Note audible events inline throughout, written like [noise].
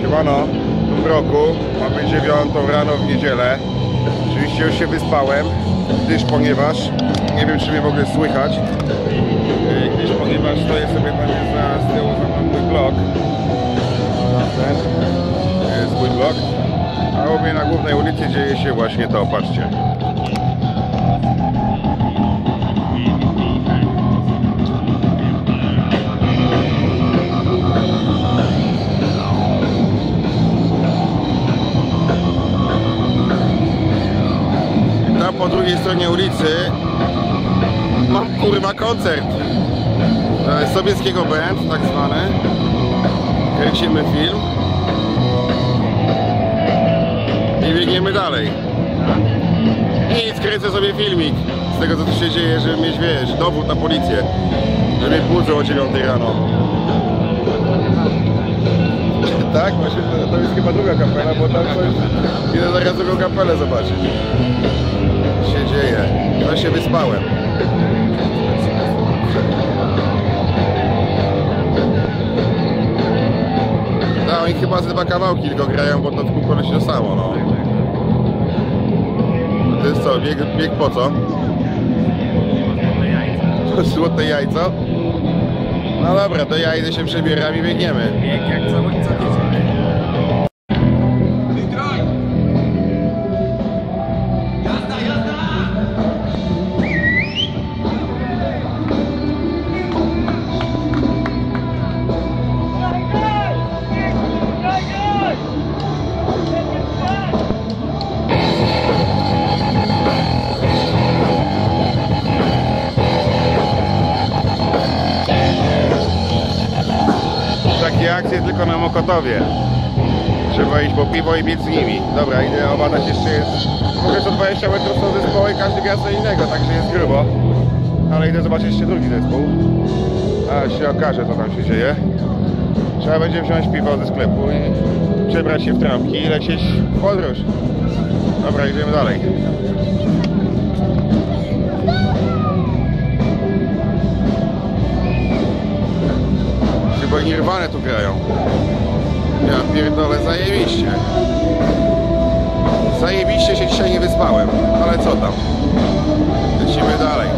Siemano, w tym roku ma być 9 rano w niedzielę. Oczywiście już się wyspałem, gdyż ponieważ nie wiem czy mnie w ogóle słychać, Yy, gdyż ponieważ stoję sobie tam za z tyłu za mną mój blok. Ten jest mój blok. A u mnie na głównej ulicy dzieje się właśnie to, patrzcie. Po drugiej stronie ulicy mam kurwa koncert. Jest Sobieskiego Band, tak zwany. Kręcimy film. I biegniemy dalej. Nic, kręcę sobie filmik z tego co tu się dzieje, żeby mieć, wiesz, dowód na policję. Że mnie budzą o 9 rano. [laughs] tak? Właśnie to, to jest chyba druga kapela, bo tam coś... Idę zaraz drugą kapelę zobaczyć. Się dzieje. Ja się wyspałem. No i chyba ze dwa kawałki tylko grają, bo to w kółko leci to samo, no. To jest co, bieg, bieg po co? [laughs] Złote jajco? No dobra, to ja idę się przebieram i biegniemy. Bieg jak co, co Mokotowie. Trzeba iść po piwo i biec z nimi. Dobra, idę obadać jeszcze jest... Ogóle co 20 metrów są zespoły, każdy gra innego, także jest grubo. Ale idę zobaczyć jeszcze drugi zespół. A się okaże co tam się dzieje. Trzeba będzie wziąć piwo ze sklepu i przebrać się w trampki i lecieć w podróż. Dobra, idziemy dalej. Nirwane tu grają. Ja pierdolę, zajebiście. Zajebiście się dzisiaj nie wyspałem, ale co tam. Lecimy dalej.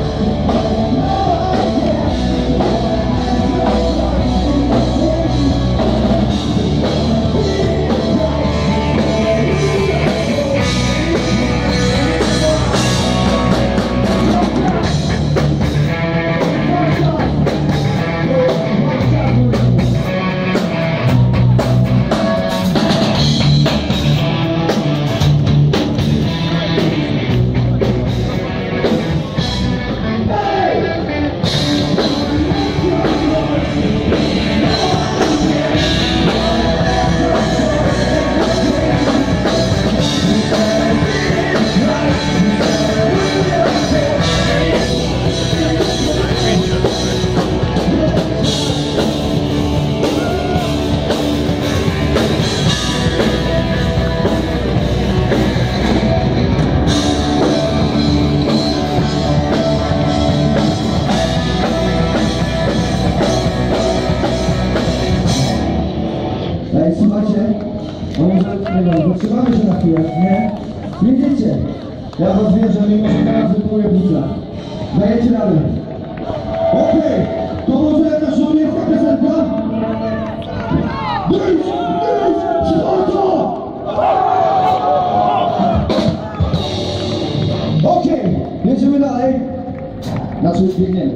Znaczy, biegniemy.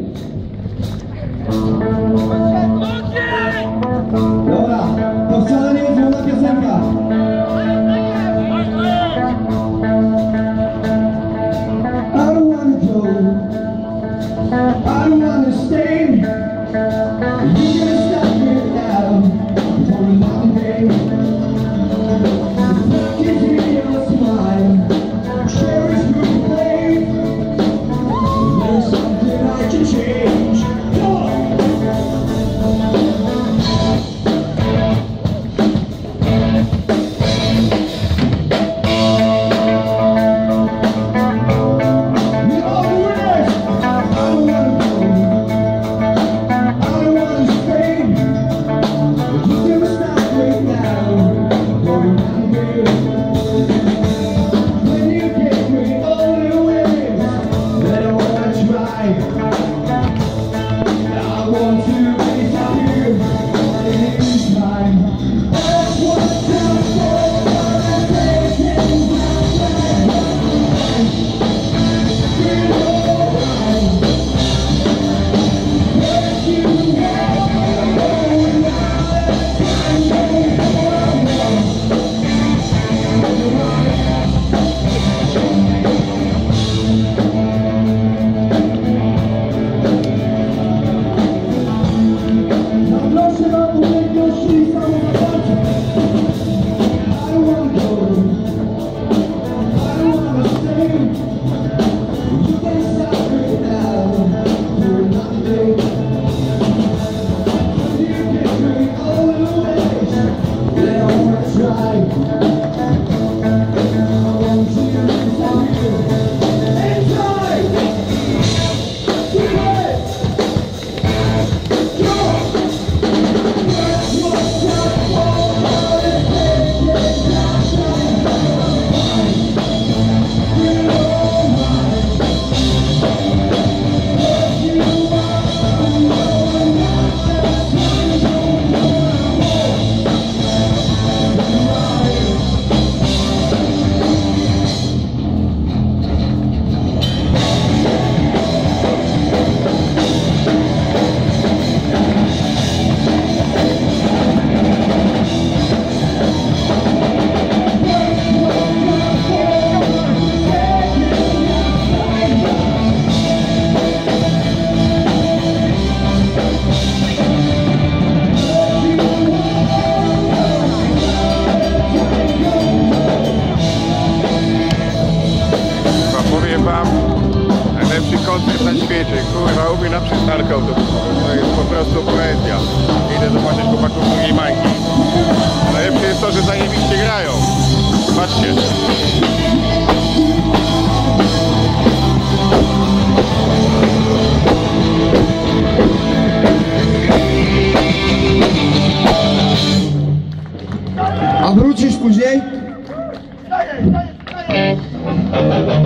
Później?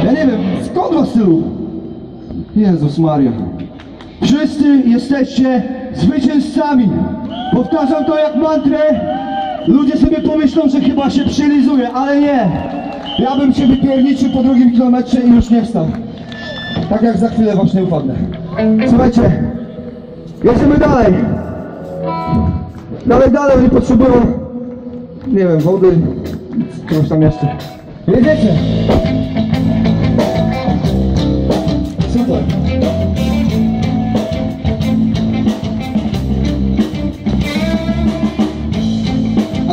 Ja nie wiem, skąd was tylu? Jezus Maria. Wszyscy jesteście zwycięzcami. Powtarzam to jak mantrę. Ludzie sobie pomyślą, że chyba się przylizuje, ale nie. Ja bym się wypierniczył po drugim kilometrze i już nie wstał. Tak jak za chwilę właśnie upadnę. Słuchajcie, jedziemy dalej. Dalej, dalej, oni potrzebują, nie wiem, wody, I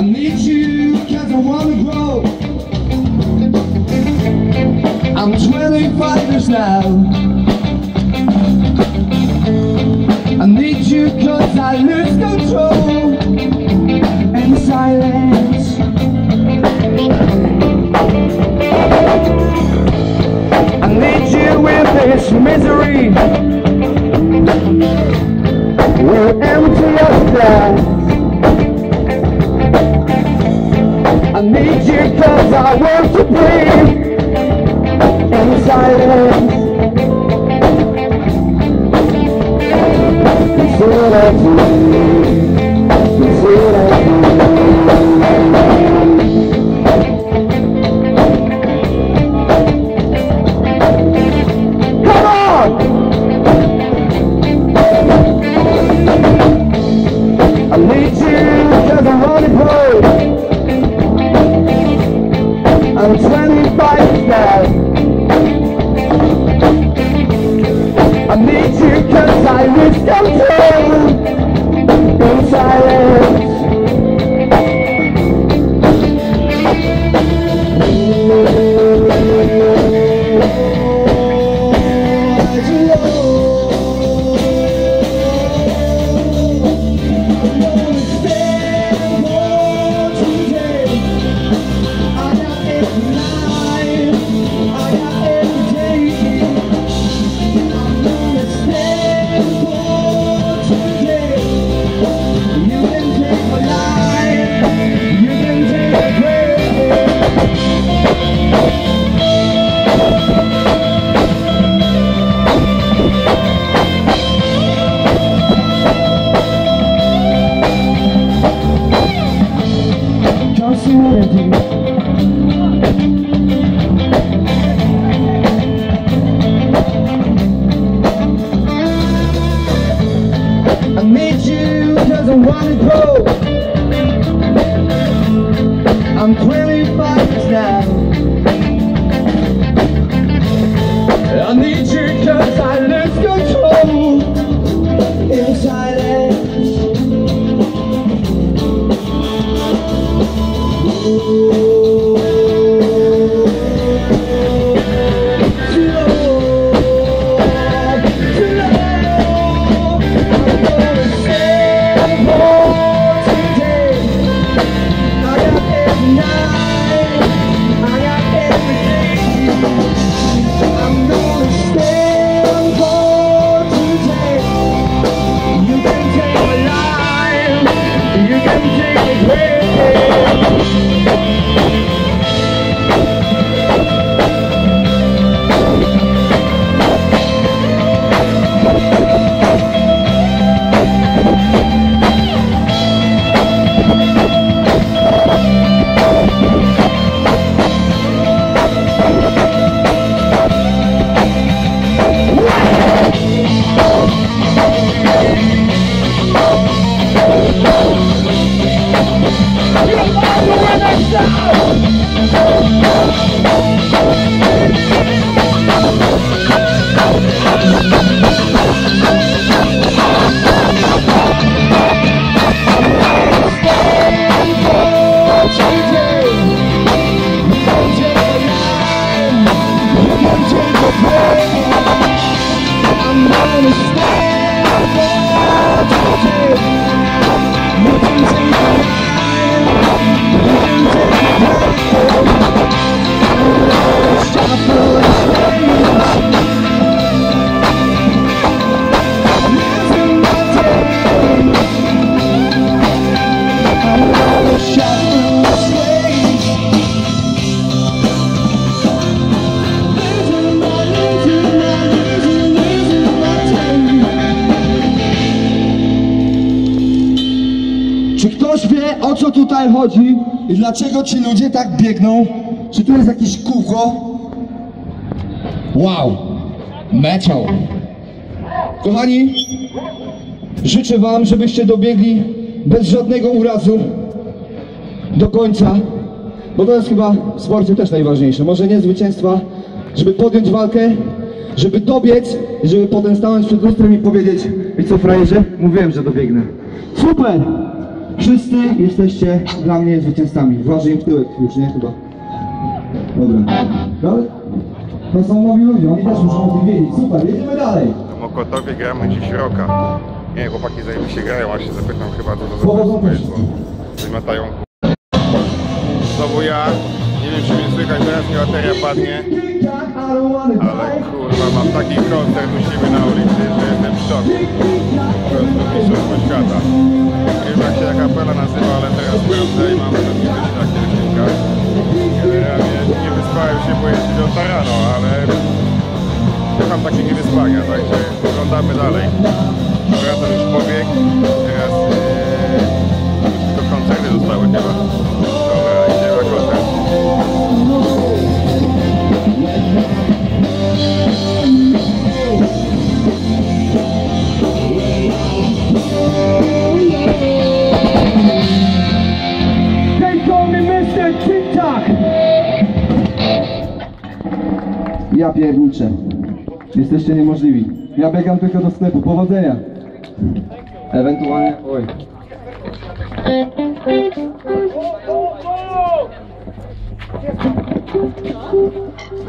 need you cause I wanna grow. I'm 25 years now. I need you cause I lose control and silence. With this misery. We're empty of glass. I need you cause I want to breathe in silence. You see what I Tutaj chodzi i dlaczego ci ludzie tak biegną? Czy tu jest jakieś kółko? Wow! Metal! Kochani, życzę wam, żebyście dobiegli bez żadnego urazu do końca, bo to jest chyba w sporcie też najważniejsze. Może nie zwycięstwa, żeby podjąć walkę, żeby dobiec żeby potem stanąć przed lustrem i powiedzieć i co frajerze? Mówiłem, że dobiegnę. Super! Wszyscy jesteście dla mnie zwycięzcami. Włażę im w tyłek już, nie? Chyba. Dobra. Dalej? To są nowi ludzie, oni też muszą o tym wiedzieć. Super, jedziemy dalej. W Mokotowie gramy dziś roka. Nie, chłopaki zajebiście grają, a się zapytam chyba co to za jest, wymatają Znowu ja, nie wiem czy mnie słychać, teraz mi bateria padnie, ale kurwa mam taki koncert u siebie na ulicy, że jestem w szoku. Po prostu mistrzostwo świata. Nie wiem jak się ta kapela nazywa, ale teraz sprawdzę i mam pewnie coś na kielisznikach. Generalnie nie wyspałem się, bo jeździ do Tarano, ale Kocham takie niewyspania, także oglądamy dalej. Maraton już pobieg, teraz yy, tylko koncerty zostały chyba. Pierniczę. Jesteście niemożliwi. Ja biegam tylko do sklepu. Powodzenia. Ewentualnie... Oj.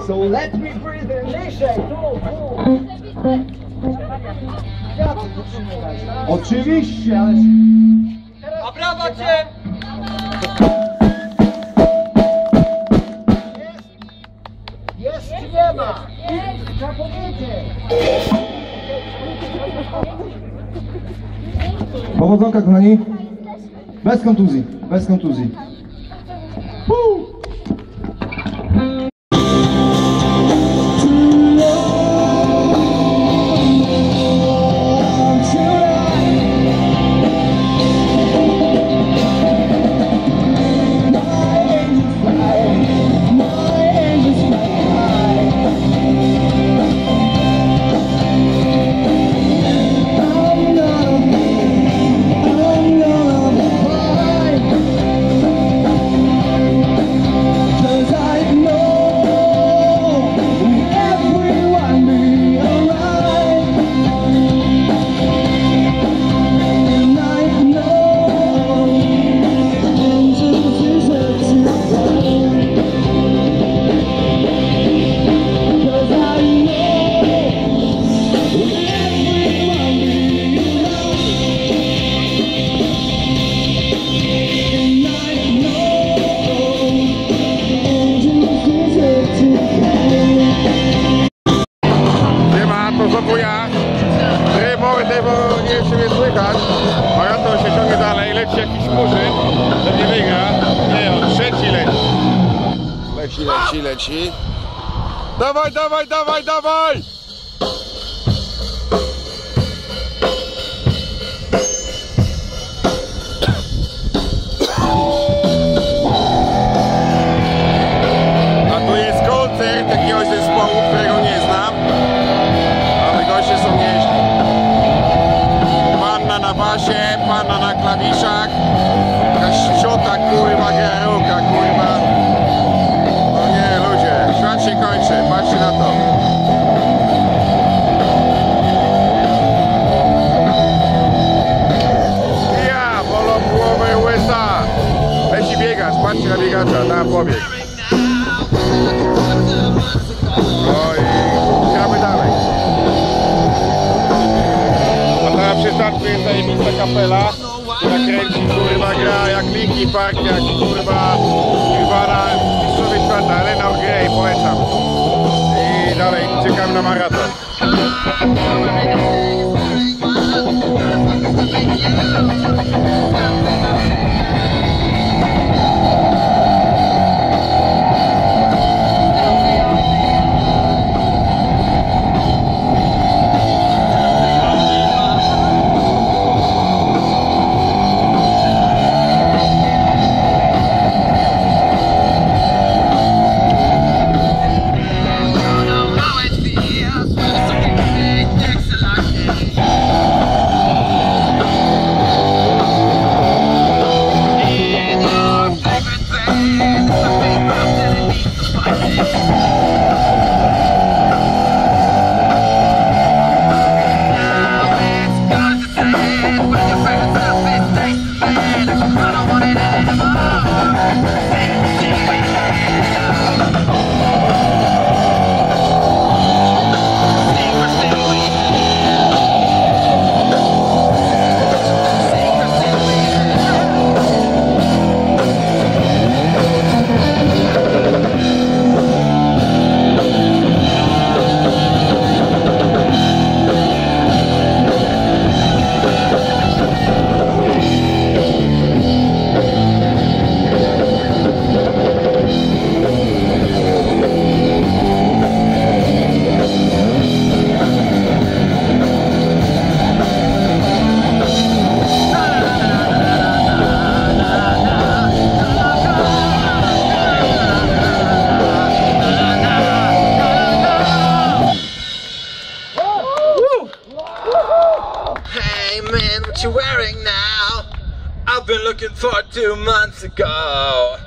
So let me breathe in tu. Oczywiście, ale... A brawa cię! Powodzonka, kochani. Bez kontuzji, bez kontuzji. Którego nie znam. Ale goście są nieźli. Panna na basie, panna na klawiszach. Jakaś ciota kurwa geruka, kurwa. No nie ludzie, świat się kończy, patrzcie na to. Ja, bolą głowy łysa. Leci biegacz, patrzcie na biegacza, na pobieg. zajebista kapela, która kręci kurwa gra jak Linkin Park, jak kurwa Nirvana, mistrzowie świata, Lena Grey, polecam. I dalej, czekam na maraton. Thank I'm gonna go get. For two months ago.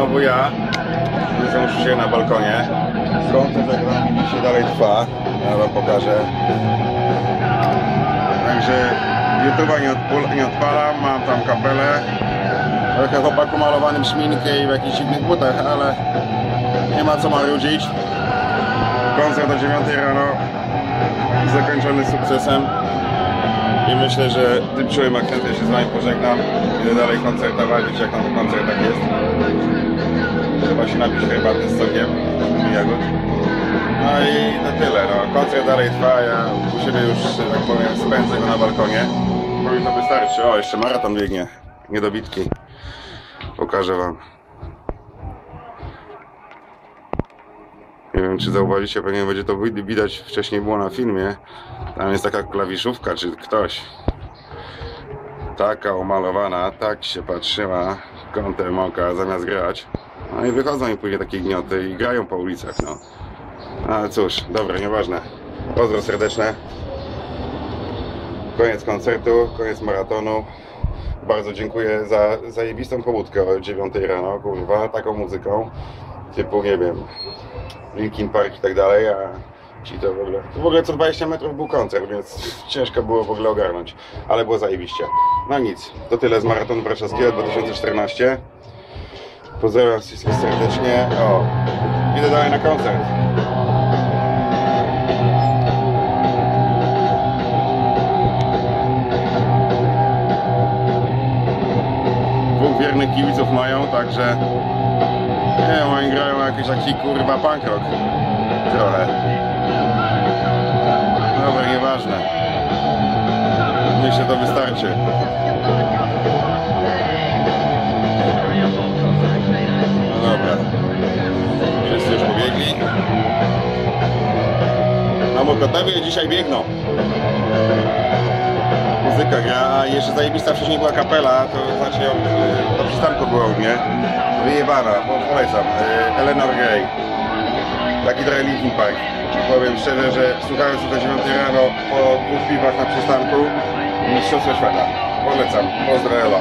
Znowu ja. Już dzisiaj na balkonie. Koncert jak wam widzicie dalej trwa. Ja wam pokażę. Także YouTube'a nie, nie odpalam, mam tam kapelę. Trochę chłopaku malowanym szminkę i w jakichś dziwnych butach, ale nie ma co marudzić. Koncert o 9 rano zakończony sukcesem. I myślę, że tym czułym akcentem się z Wami pożegnam. Idę dalej koncertować, jak na tych koncertach jest. Trzeba się napić herbaty z sokiem jagód. No i to tyle, no. Koncert dalej trwa, ja u siebie już, tak powiem, spędzę go na balkonie. To wystarczy. O, jeszcze maraton biegnie. Niedobitki. Pokażę Wam. Nie wiem, czy zauważycie, pewnie będzie to wi- widać, wcześniej było na filmie. Tam jest taka klawiszówka, czy ktoś. Taka umalowana, tak się patrzyła kątem oka zamiast grać. No i wychodzą mi później takie gnioty i grają po ulicach, no. Ale cóż, dobra, nieważne. Pozdro serdeczne. Koniec koncertu, koniec maratonu. Bardzo dziękuję za zajebistą pobudkę o 9 rano, kurwa, taką muzyką. Typu, nie wiem, Linkin Park i tak dalej, a ci to w ogóle... W ogóle co 20 metrów był koncert, więc [laughs] ciężko było w ogóle ogarnąć, ale było zajebiście. No nic, to tyle z Maratonu Warszawskiego 2014. Pozdrawiam wszystkich serdecznie. O, idę dalej na koncert. Dwóch wiernych kibiców mają, także nie wiem, oni grają jakiś taki kurwa punk rock. Trochę. Dobra, nieważne. Myślę, to wystarczy. Na Mokotowie dzisiaj biegną. Muzyka gra, a jeszcze zajebista wcześniej była kapela, to znaczy ją, y, to przystanku było u mnie. Wyjebana, po- polecam. Y, Eleanor Gray. Taki trochę Linkin Park. Powiem szczerze, że słuchając do 9 rano po dwóch piwach na przystanku, mistrzostwo świata. Polecam. Pozdro Elo.